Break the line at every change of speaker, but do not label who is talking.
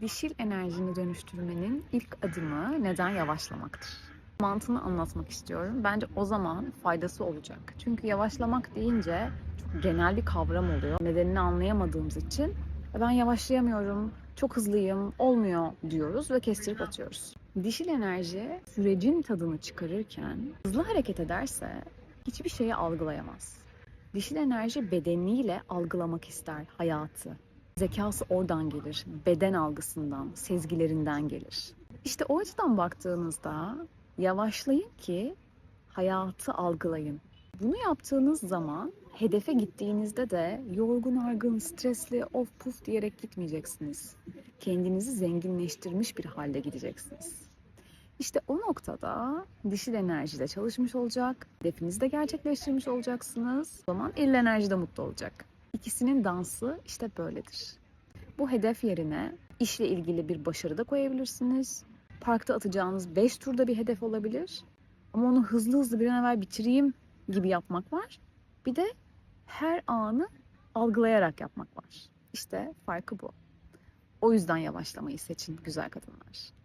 Dişil enerjini dönüştürmenin ilk adımı neden yavaşlamaktır? Mantığını anlatmak istiyorum. Bence o zaman faydası olacak. Çünkü yavaşlamak deyince çok genel bir kavram oluyor. Nedenini anlayamadığımız için "E, ben yavaşlayamıyorum, çok hızlıyım, olmuyor diyoruz ve kestirip atıyoruz. Dişil enerji sürecin tadını çıkarırken hızlı hareket ederse hiçbir şeyi algılayamaz. Dişil enerji bedeniyle algılamak ister hayatı. Zekası oradan gelir, beden algısından, sezgilerinden gelir. İşte o açıdan baktığınızda yavaşlayın ki hayatı algılayın. Bunu yaptığınız zaman hedefe gittiğinizde de yorgun argın, stresli, of puf diyerek gitmeyeceksiniz. Kendinizi zenginleştirmiş bir halde gideceksiniz. İşte o noktada dişil enerjide çalışmış olacak, hedefinizi de gerçekleştirmiş olacaksınız. O zaman eril enerji de mutlu olacak. İkisinin dansı işte böyledir. Bu hedef yerine işle ilgili bir başarı da koyabilirsiniz. Parkta atacağınız 5 turda bir hedef olabilir. Ama onu hızlı hızlı bir an evvel bitireyim gibi yapmak var. Bir de her anı algılayarak yapmak var. İşte farkı bu. O yüzden yavaşlamayı seçin güzel kadınlar.